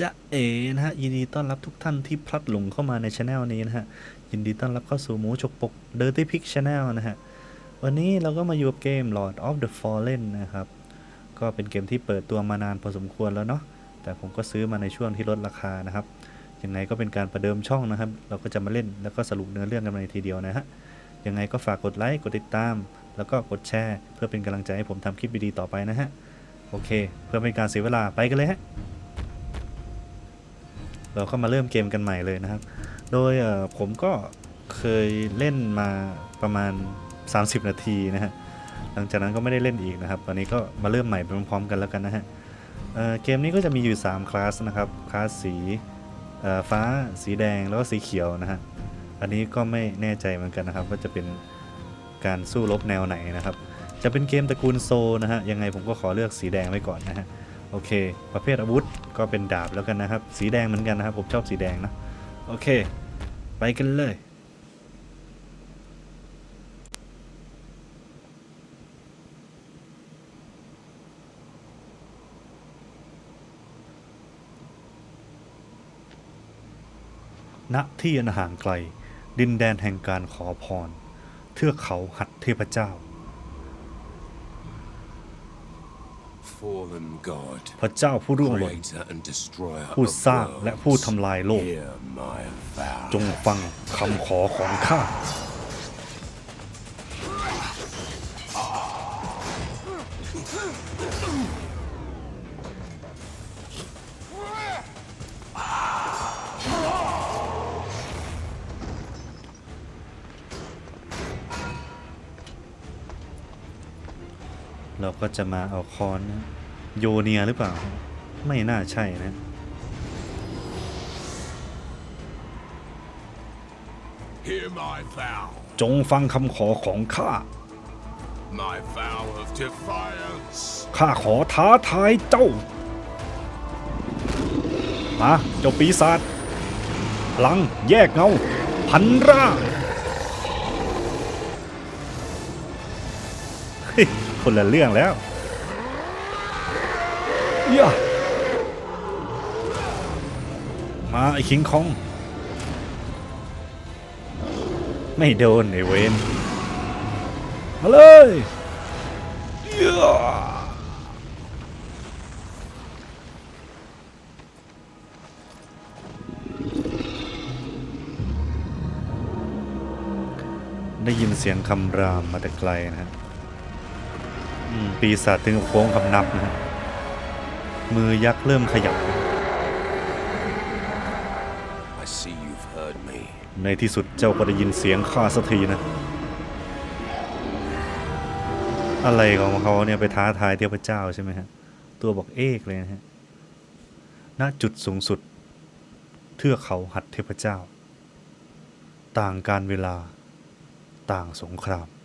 จะเอนะฮะยินดีต้อนรับทุกท่านที่พลัดหลงเข้ามาในช anel นี้นะฮะยินดีต้อนรับเข้าสู่หมูฉกปก Dirty Pig Channel นะฮะวันนี้เราก็มาอยู่กับเกม Lord of the Fallen นะครับ ก็เป็นเกมที่เปิดตัวมานานพอสมควรแล้วเนาะแต่ผมก็ซื้อมาในช่วงที่ลดราคานะครับยังไงก็เป็นการประเดิมช่องนะครับ เราก็จะมาเล่นแล้วก็สรุปเนื้อเรื่องกันในทีเดียวนะฮะยังไงก็ฝากกดไลค์กดติดตาม แล้วก็กดแชร์ เพื่อเป็นกำลังใจให้ผมทำคลิปดีๆต่อไปนะฮะโอเค เพื่อเป็นการเสียเวลาไปกันเลยฮะ เราก็มาเริ่มเกมกันใหม่เลยนะครับ โดยผมก็เคยเล่นมาประมาณ 30 นาทีนะฮะ หลังจากนั้นก็ไม่ได้เล่นอีกนะครับ ตอนนี้ก็มาเริ่มใหม่ไปพร้อมๆกันแล้วกันนะฮะเเกมนี้ก็จะมีอยู่ 3 คลาสนะครับ คลาสสีฟ้า สีแดง แล้วก็สีเขียวนะฮะ อันนี้ก็ไม่แน่ใจเหมือนกันนะครับ ว่าจะเป็นการสู้รบแนวไหนนะครับ จะเป็นเกมตระกูลโซนะฮะ ยังไงผมก็ขอเลือกสีแดงไว้ก่อนนะฮะ โอเค ประเภทอาวุธก็เป็นดาบแล้วกันนะครับ สีแดงเหมือนกันนะครับ ผมชอบสีแดงนะ โอเค ไปกันเลย ณ ที่อันห่างไกล ดินแดนแห่งการขอพร เทือกเขาหัดเทพเจ้า Fallen God, พระเจ้าผู้ร่วงหล่น creator and destroyer ผู้ of สร้างและ worlds, ผู้ทำลายโลก hear my vow. จงฟังคำขอของข้า เราก็จะมาเอาคอนนะโยเนียหรือเปล่า ไม่น่าใช่นะ Hear my vow, จงฟังคำขอของข้า my vow of defiance. ข้าขอท้าทายเจ้า มาเจ้าปีศาจพลังแยกเงา พันร่างเฮ้ย คนละเรื่องแล้วย่ามาไอ้คิงคอง ไม่โดนไอ้เวนมาเลยย่าได้ยินเสียงคำรามมาแต่ไกลนะฮะอืม ปีศาจถึงกับโค้งคำนับนะฮะมือยักษ์เริ่มขยับ I see you've heard me. ในที่สุดเจ้าก็ได้ยินเสียงข้าสักทีนะ อะไรของเขาเนี่ยไปท้าทายเทพเจ้าใช่ไหมฮะ ตัวบอกเอกเลยนะฮะ ณ จุดสูงสุด เทือกเขาหัดเทพเจ้า ต่างการเวลา ต่างสงคราม The monastery's ahead.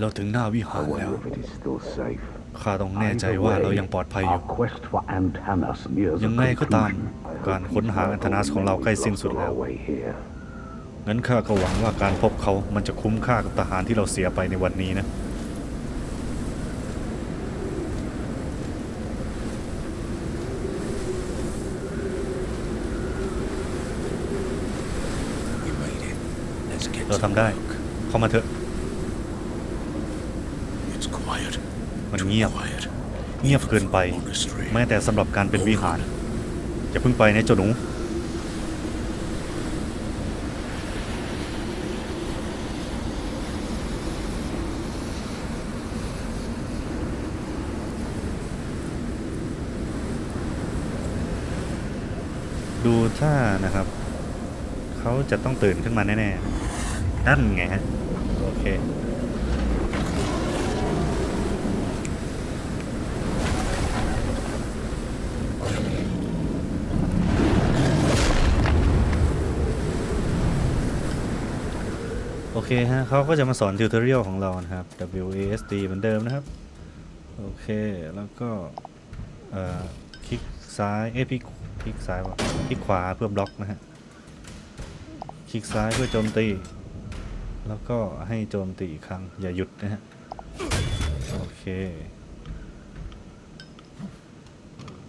เราถึงหน้าวิหา I รแล้ว wonder if it is still safe. ข้าต้องแน่ใจว่าเรายังปลอดภัยอยู่ Our quest for Antanas nears ยัง a ไงก็ตาม conclusion. I การ hope ค้นหาอันธนัสของเราใกล้สิ้นสุด on แล้ว our way here. งั้นข้าก็หวังว่าการพบเขามันจะคุ้มค่ากับทหารที่เราเสียไปในวันนี้นะ We made it. Let's get เรา to ทำได้ work. เข้ามาเถอะ It's quiet. มัน Too เงียบ quiet. เงียบเกินไป Monastery. แม้แต่สำหรับการเป็นวิหาร อย่าเพิ่งไปนะเจ้าหนูดูท่านะครับ เขาจะต้องตื่นขึ้นมาแน่ ๆ นั่นไงฮะ โอเค โอเคฮะเขาก็จะมาสอนทิวทอเรียลของเรานะครับ WASD เหมือนเดิมนะครับ โอเค แล้วก็คลิกซ้ายเอ้ยพลิกคลิกซ้ายวะคลิกขวาเพื่อบล็อกนะฮะ คลิกซ้ายเพื่อโจมตี แล้วก็ให้โจมตีอีกครั้ง อย่าหยุดนะฮะ โอเค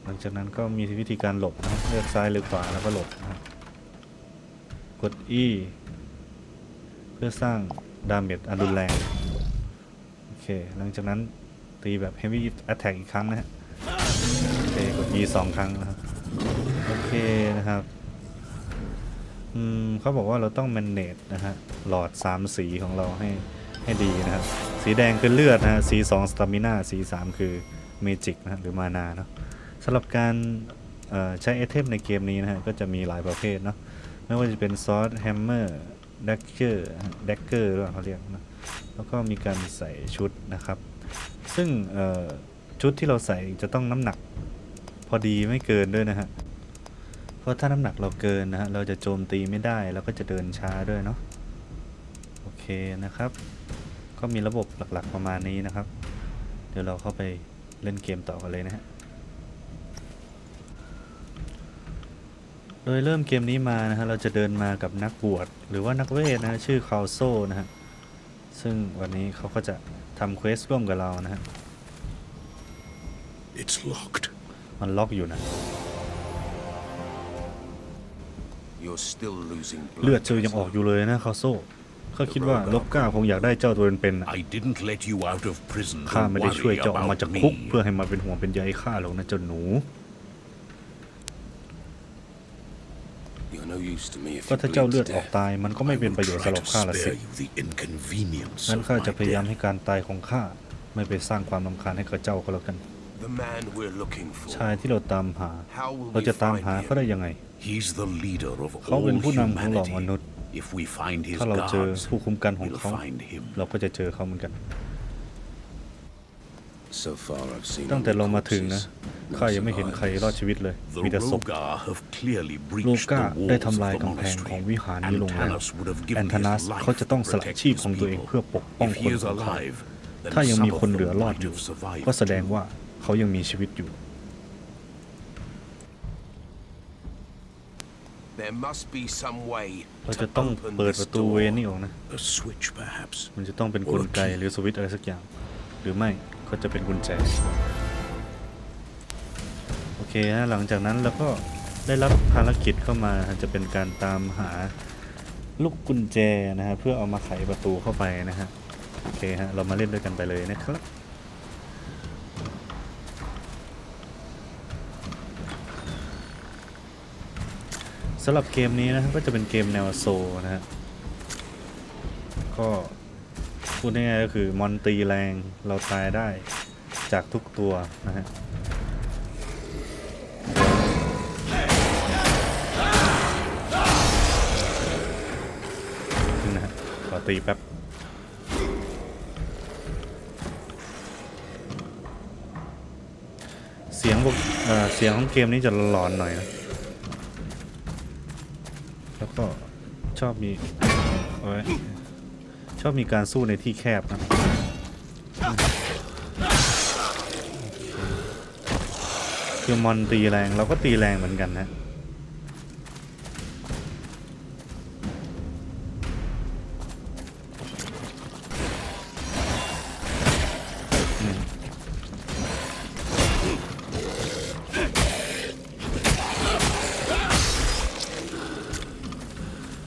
หลังจากนั้นก็มีวิธีการหลบนะเลือกซ้ายหรือขวาแล้วก็หลบนะกด E เพื่อสร้างดาเมจอันรุนแรง โอเค หลังจากนั้นตีแบบ Heavy Attack อีกครั้งนะฮะ โอเค กด E สองครั้งนะครับ โอเคนะครับ อืมเขาบอกว่าเราต้อง manage นะฮะ หลอด 3 สีของเราให้ให้ดีนะครับ สีแดงคือเลือดนะฮะ สี2 stamina สี 3 คือ magic นะฮะหรือมานาเนาะสำหรับการใช้ไอเทมในเกมนี้นะฮะ ก็จะมีหลายประเภทเนาะ ไม่ว่าจะเป็นซอสแฮมเมอร์ ดักเกอร์ดักเกอร์หรือว่าเขาเรียกนะแล้วก็มีการใส่ชุดนะครับ ซึ่งชุดที่เราใส่จะต้องน้ำหนักพอดีไม่เกินด้วยนะฮะเพราะถ้าน้ำหนักเราเกินนะฮะเราจะโจมตีไม่ได้แล้วก็จะเดินช้าด้วยเนาะโอเคนะครับ ก็มีระบบหลักๆประมาณนี้นะครับ เดี๋ยวเราเข้าไปเล่นเกมต่อกันเลยนะฮะ โดยเริ่มเกมนี้มานะฮะเราจะเดินมากับนักบวชหรือว่านักเวทนะฮะชื่อคาโซนะฮะซึ่งวันนี้เขาก็จะทำเควสร่วมกับเรานะฮะ It's locked. มันล็อกอยู่นะ You're still losing เลือด blood. เจอยังออกอยู่เลยนะคาโซเขาคิดว่าลบก้าคงอยากได้เจ้าตัวเป็นๆน่ะ I didn't let you out of prison ข้า to ไม่ได้ช่วย worry เจ้าออกมา about จากคุก me. เพื่อให้มาเป็นห่วงเป็นใยข้าหรอกนะเจ้าหนู You're no use to me if ก็ you ถ้าเจ้า bleed เลือด to ออก death. ตายมันก็ไม่เป็นประโยชน์สำหรับข้าละสิ spare you the inconvenience งั้น of ข้าจะ my พยายาม death. ให้การตายของข้าไม่ไปสร้างความรำคาญให้กับเจ้าก็แล้วกัน The man we're looking ชาย for. ที่เราตามหา How will เรา we จะตาม find หา him? เขาได้ยังไง He's the leader of เขา all เป็นผู้นำของเหล่ามนุษ humanity. ย์ If we find his ถ้าเราเจอ guards, ผู้คุ้มกันของ we'll เขา find him. เราก็จะเจอเขาเหมือนกัน ตั้งแต่ only เรามาถึงนะ corpses, no ข้ายังไม่เห็นใครรอด survivors. ชีวิตเลย The มีแต่ศพ Rogar have clearly ลู breached ก้า the ได้ walls ทำลาย of the กำแพงของ monastery. วิหารนี้ลงแล้ว Antanas would have แอน given ทานัส his life เขาจะต้อง to สละ protect ชีพ his ของตัวเอง people. เพื่อปกป้อง If ค he น is ของเขา alive, then ถ้ายังมี some คน of เหลือ them รอด might อยู่ have survived. ก็แสดงว่าเขายังมีชีวิตอยู่ There must be some way เรา to จะต้อง open เปิด this ประตู door. เวรนี่ออกนะ A switch, perhaps. มันจะต้องเป็นกลไกหรือสวิตช์อะไรสักอย่าง หรือไม่ ก็จะเป็นกุญแจ โอเคฮะหลังจากนั้นเราก็ได้รับภารกิจเข้ามาจะเป็นการตามหาลูกกุญแจนะฮะเพื่อเอามาไขประตูเข้าไปนะฮะโอเคฮะเรามาเล่นด้วยกันไปเลยนะครับสำหรับเกมนี้นะครับก็จะเป็นเกมแนวโซนะฮะก็ พูดง่ายๆก็คือมอนตีแรงเราตายได้จากทุกตัวนะฮะนะฮะขอตีแป๊บเสียงพวกเอ่อเสียงของเกมนี้จะหลอนหน่อยนะ แล้วก็ชอบมีเอาไว้ช อบมีการสู้ในที่แคบนะคือมอนตีแรงเราก็ตีแรงเหมือนกันนะ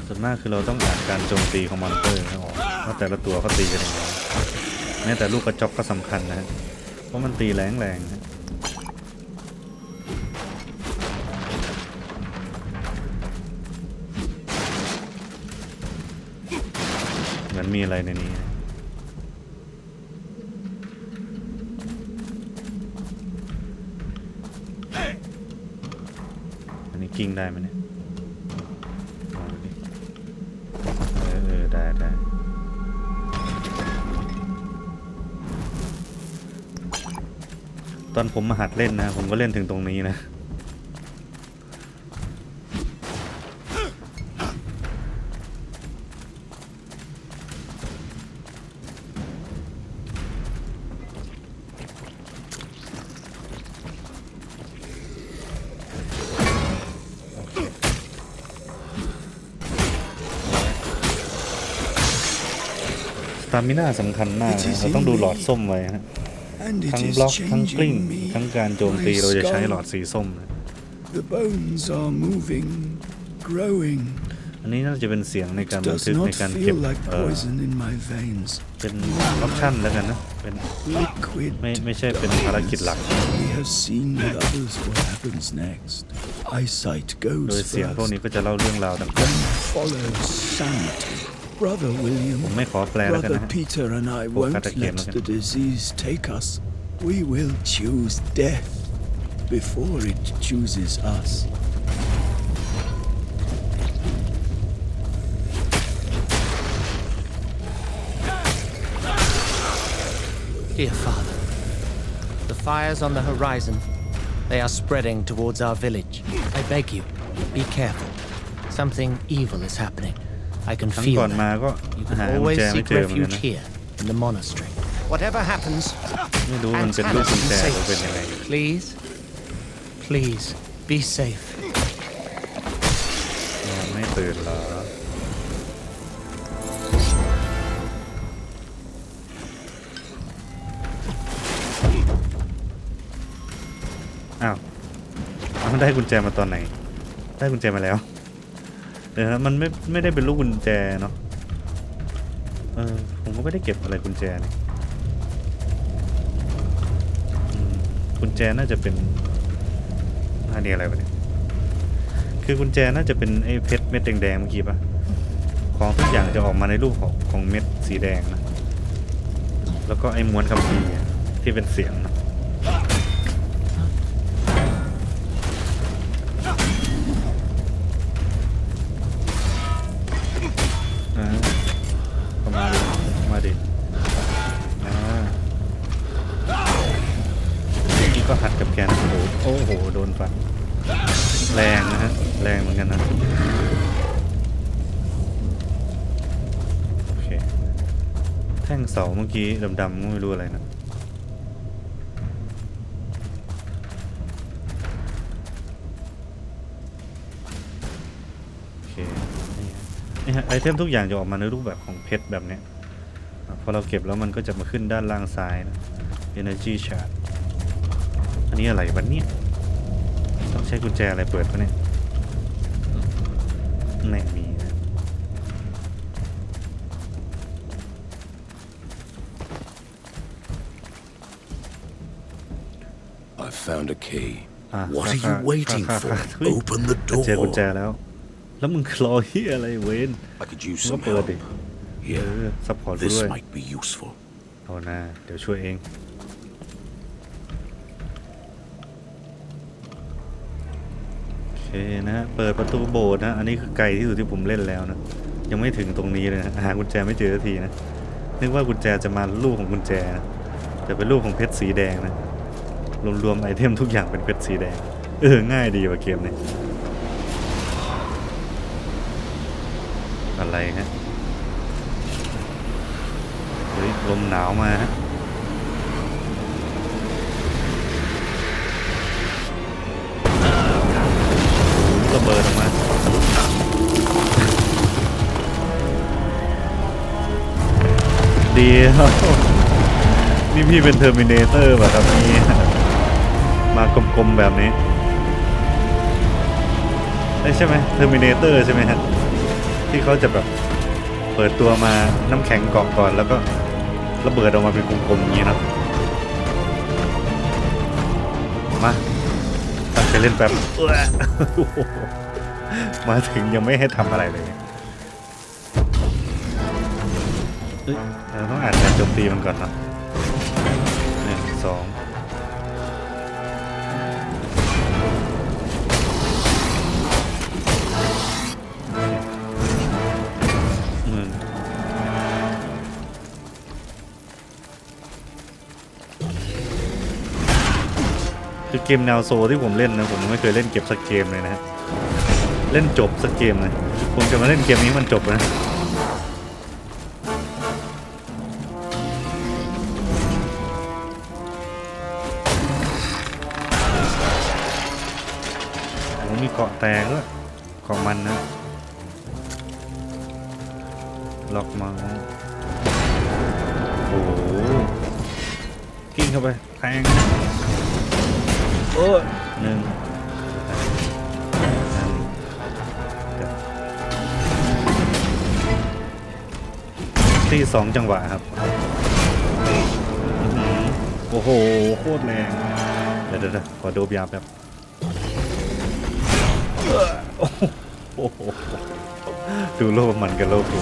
ส่วนมากคือเราต้องอ่านการโจมตีของมอนเตอร์ให้ออก ว่าแต่ละตัวเขาตีกันยังไงแม้แต่ลูกกระจอกก็สำคัญนะ เพราะมันตีแรงแรงนะเหมือนมีอะไรในนี้อันนี้กิ้งได้ไหมเนี่ย อนผมมาหัดเล่นนะ ผมก็เล่นถึงตรงนี้นะ สตามิน่าสำคัญมากนะเราต้องดูหลอดส้มไว้ฮะ ทั้ง is บล็อกทั้งกลิ้ง changing me. ทั้งการโจมตี My เราจะใช้หลอด skull. สีส้มนะ The bones are moving, growing. อันนี้น่าจะเป็นเสียงในการ It บัน does ทึกใน not การเก็บ feel like เอ่อ poison in my veins. เป็นออปชั่นแล้วกันนะเป็น Liquid. ไม่ไม่ใช่เป็นภารกิจหลัก We have seen with others what happens next. Eyesight โด goes ยเสียงพวกนี้ first. ก็จะเล่าเรื่องราวต่าง Then follows sanity. Brother ๆ ผม William, ไม่ขอแปลแล้วกัน Brother นะฮะ Peter and I Full won't cut again, let okay. the disease take us. We will choose death before it chooses us. Dear father, the fires on the horizon, they are spreading towards our village. I beg you, be careful. Something evil is happening. I can ครั้ง feel ก่อนมา that. ก็ You หา can กุญ always แจไม่ seek เจอเหมือนกัน refuge นะ here in the monastery. Whatever happens, ไม่รู้มันเป็นลูก Antanas กุญ be แจหรือเป็น safe. ยังไง Please, please, be safe. นอนไม่ตื่นเหรอ อ้าวเอาได้กุญแจมาตอนไหน ได้กุญแจมาแล้ว เดี๋ยวนะมันไม่ไม่ได้เป็นลูกกุญแจเนาะเออผมก็ไม่ได้เก็บอะไรกุญแจนี่กุญแจน่าจะเป็นอันนี้อะไรวะเนี่ยคือกุญแจน่าจะเป็นไอ้เพชรเม็ดแดงๆเมื่อกี้ปะของทุกอย่างจะออกมาในรูปของของเม็ดสีแดงนะแล้วก็ไอ้ม้วนคัมภีที่เป็นเสียงนะาเมื่อกี้ดำๆไม่รู้อะไรนะโอเคนี่ฮะไอเทมทุกอย่างจะออกมาในรูปแบบของเพชรแบบเนี้ยพอเราเก็บแล้วมันก็จะมาขึ้นด้านล่างซ้ายนะ Energy Chart อันนี้อะไรวะเนี่ยต้องใช้กุญแจอะไรเปิดปะเนี่ยไม่มีนะ I found a key. อะ What are ค่า you waiting ค่า for? ค่าเฮ้ย Open the เจอกุญแจ door. แล้ว แล้วมึงรอเฮียอะไรเวน I could use มึงก็ some เปิด help. ดิเออ Here, ซัพพอร์ตกู this ด้วย might be useful. เอาหน้าเดี๋ยวช่วยเอง โอเคนะฮะเปิดประตูโบสถ์นะ อันนี้คือไกลที่สุดที่ผมเล่นแล้วนะ ยังไม่ถึงตรงนี้เลยนะ หากุญแจไม่เจอสักทีนะ นึกว่ากุญแจจะมาลูกของกุญแจนะแต่เป็นลูกของเพชรสีแดงนะ รวมๆไอเทมทุกอย่างเป็นเพชรสีแดง เออ ง่ายดีว่ะเกมนี้อะไรฮะ เฮ้ย ลมหนาวมาฮะระเบิดออกมาดีครับนี่พี่เป็นเทอร์มินเตอร์ป่ะครับนี่ มากลมๆแบบนี้ใช่ไหมเทอร์มินเตอร์ใช่ไหมฮะที่เขาจะแบบเปิดตัวมาน้ำแข็งเกาะก่อนแล้วก็ระเบิดออกมาเป็นกลมๆอย่างนี้นะมาตั้งใจเล่นแป๊บมาถึงยังไม่ให้ทำอะไรเลยเอ้ยเราต้องอ่านการโจมตีมันก่อนเนะหนึ่งสอง คือเกมแนวโซที่ผมเล่นนะผมไม่เคยเล่นเก็บสักเกมเลยนะฮะเล่นจบสักเกมเลยผมจะมาเล่นเกมนี้มันจบนะโอ้มีเกาะแตกด้วยของมันนะล็อกมาส์โอ้โหกิ้งเข้าไปแทง โอ้ยหนึ่งที่สองจังหวะครับ โอ้โห โคตรแรง เดี๋ยวเดี๋ยวเดี๋ยวขอดูยาแบบโอ้โหดูโลกมันกับโลกดู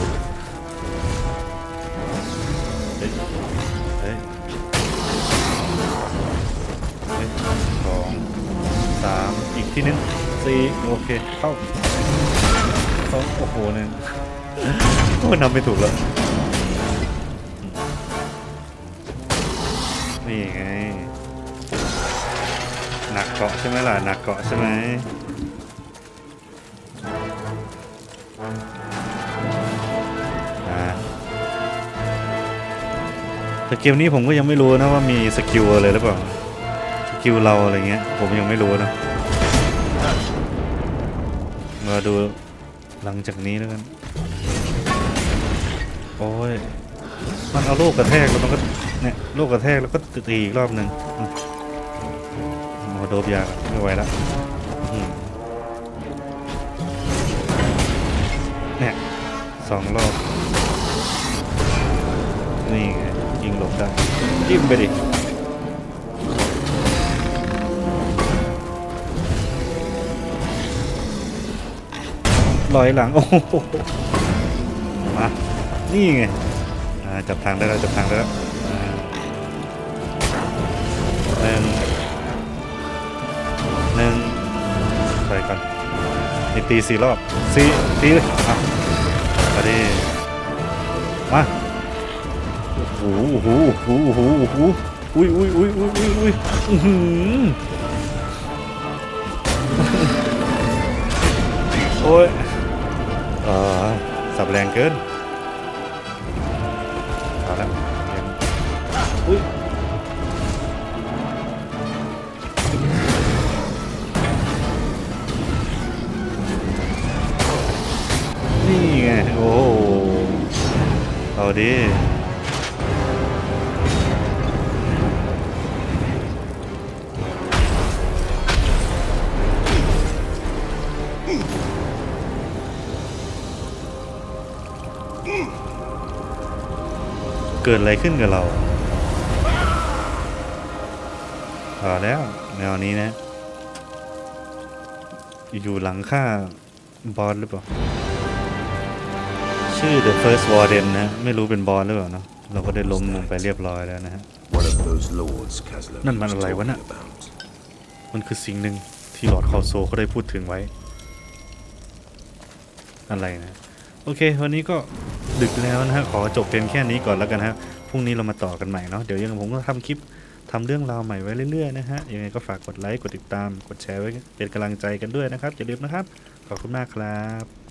ทีนึงสี่โอเค เข้าสองโอ้โหหนึ่งโอ้ยนับไม่ถูกแล้ว นี่ไง หนักเกาะใช่ไหมล่ะ หนักเกาะใช่ไหมอ่าแต่เกมนี้ผมก็ยังไม่รู้นะว่ามีสกิลอะไรหรือเปล่า สกิลเราอะไรเงี้ย ผมยังไม่รู้นะ มาดูหลังจากนี้แล้วกัน โอ้ย มันเอาโลกกระแทกแล้วมันก็เนี่ยโลกกระแทกแล้วก็ตีอีกรอบหนึ่งอืมโอ้โดบยาไม่ไหวแล้วเนี่ยสองรอบ นี่ไงยิงหลบได้จิ้มไปดิ ลอยหลัง โอ้โหมานี่ไงจับทางได้แล้วจับทางได้แล้วหนึ่งหนึ่งไปก่อนนี่ตีสี่รอบสี่ตีเลยอะมาดิมาโอ้โหโอ้โหโอ้โหโอ้โหโอ้โหอุ้ยอุ้ยอุ้ยอุ้ยอุ้ยอุ้ยอื้อหือโอ้ย ออสับแรงเกินเอาละอุ้ยนี่ไง โอ้เอาดี เกิดอะไรขึ้นกับเราพอแล้วแนวนี้นะ อยู่หลังค่าบอสหรือเปล่า ชื่อ The First Warden นะ ไม่รู้เป็นบอสหรือเปล่าเนาะเราก็ได้ล้มลงไปเรียบร้อยแล้วนะฮะ One of those lords Kazla นั่นมัน was อะไรวะน่ะ talking about. มันคือสิ่งหนึ่งที่หลอดคอโซเขาได้พูดถึงไว้ อะไรนะ โอเค วันนี้ก็ดึกแล้วนะฮะขอจบเพียงแค่นี้ก่อนแล้วกันฮะพรุ่งนี้เรามาต่อกันใหม่เนาะเดี๋ยวยังผมก็ทำคลิปทำเรื่องราวใหม่ไว้เรื่อยๆนะฮะยังไงก็ฝากกดไลค์กดติดตาม กดแชร์ไว้เป็นกำลังใจกันด้วยนะครับอย่าลืมนะครับ ขอบคุณมากครับ